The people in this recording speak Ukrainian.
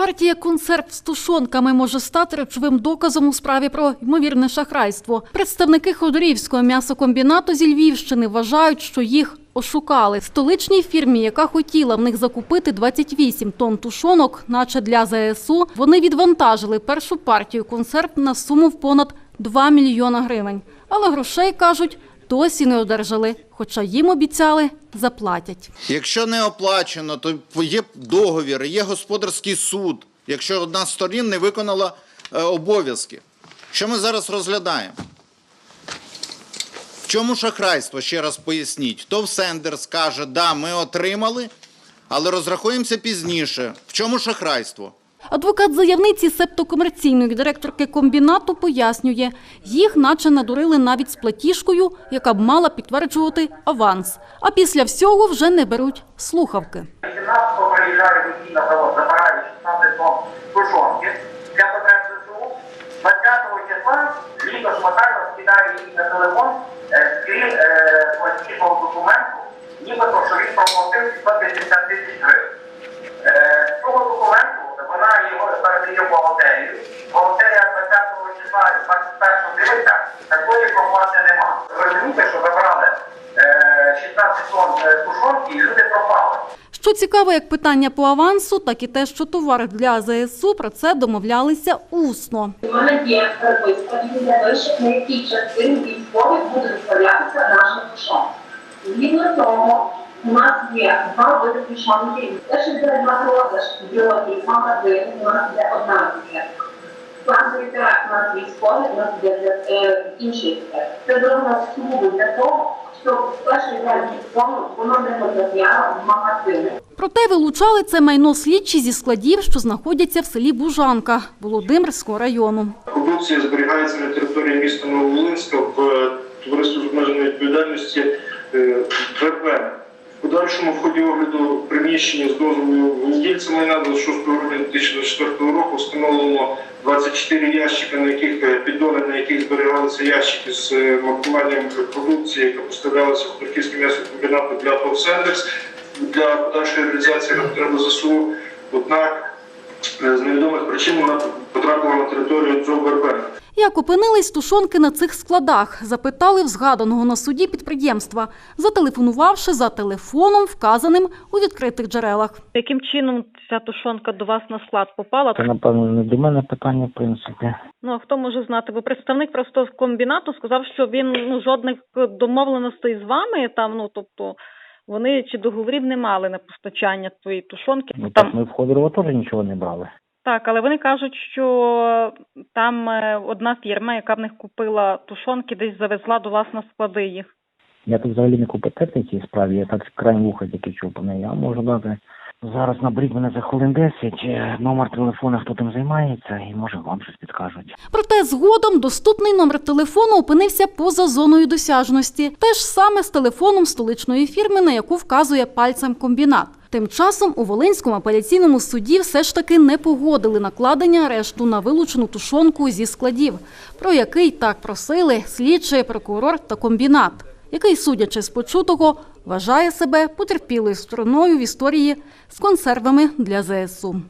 Партія консерв з тушонками може стати речовим доказом у справі про ймовірне шахрайство. Представники Ходорівського м'ясокомбінату зі Львівщини вважають, що їх ошукали. Столичній фірмі, яка хотіла в них закупити 28 тонн тушонок, наче для ЗСУ, вони відвантажили першу партію консерв на суму в понад 2 мільйона гривень. Але грошей, кажуть, досі не одержали, хоча їм обіцяли заплатять. Якщо не оплачено, то є договір, є господарський суд, якщо одна з сторін не виконала е, обов'язки. Що ми зараз розглядаємо? В чому шахрайство? Ще раз поясніть. То в сендер скаже, да, ми отримали, але розрахуємося пізніше. В чому шахрайство? Адвокат заявниці септокомерційної директорки комбінату пояснює, їх наче надурили навіть з платіжкою, яка б мала підтверджувати аванс. А після всього вже не беруть слухавки. 18-го приїжджає водій на завод, забирає 16 тонн тушонки для потреб ЗСУ. 20-го числа літо шматально скидає їй на телефон скрін платіжного документу, нібито, що він проплатив 150 тисяч гривень. Е, і люди пропали. Що цікаво, як питання по авансу, так і те, що товар для ЗСУ про це домовлялися усно. У мене є переписка, і пише, на якій частині військових буде виставлятися наша душа. Згідно того, у нас є два види пішанки. Те, що йде на продаж біології, магазин, у нас є одна клієнтка. План військовий, у нас є е, інших. Це зроблено сугубо для того, щоб перший день військового воно не потрапляло в магазини. Проте вилучали це майно слідчі зі складів, що знаходяться в селі Бужанка Володимирського району. Продукція зберігається на території міста Нововолинська в е, товаристві з обмеженої відповідальності е, ВП. Подальшому в ході огляду приміщення з дозволу володільця майна 26 грудня 2024 року встановлено 24 ящики, на яких е, піддони, на яких зберігалися ящики з е, маркуванням продукції, яка поставлялася в Харківський м'ясокомбінату для Товсендекс для подальшої реалізації на ЗСУ. Однак е, з невідомих причин вона потрапила на територію ДЗОВ ВРП. Як опинились тушонки на цих складах, запитали в згаданого на суді підприємства, зателефонувавши за телефоном, вказаним у відкритих джерелах. Яким чином ця тушонка до вас на склад попала? Це, напевно, не до мене питання, в принципі. Ну а хто може знати? Бо представник просто комбінату сказав, що він ну жодних домовленостей з вами там, ну тобто вони чи договорів не мали на постачання твоєї тушонки. Ну, там так ми в Ходорова теж нічого не брали. Так, але вони кажуть, що там е, одна фірма, яка в них купила тушонки, десь завезла до вас на склади їх. Я тут взагалі не компетентний в цій справі, я так краєм вуха тільки чув про неї. Я можу дати зараз наберіть мене за хвилин 10, е, номер телефону, хто тим займається, і може вам щось підкажуть. Проте згодом доступний номер телефону опинився поза зоною досяжності. Те ж саме з телефоном столичної фірми, на яку вказує пальцем комбінат. Тим часом у Волинському апеляційному суді все ж таки не погодили накладення арешту на вилучену тушонку зі складів, про який так просили слідчий прокурор та комбінат, який, судячи з почутого, вважає себе потерпілою стороною в історії з консервами для ЗСУ.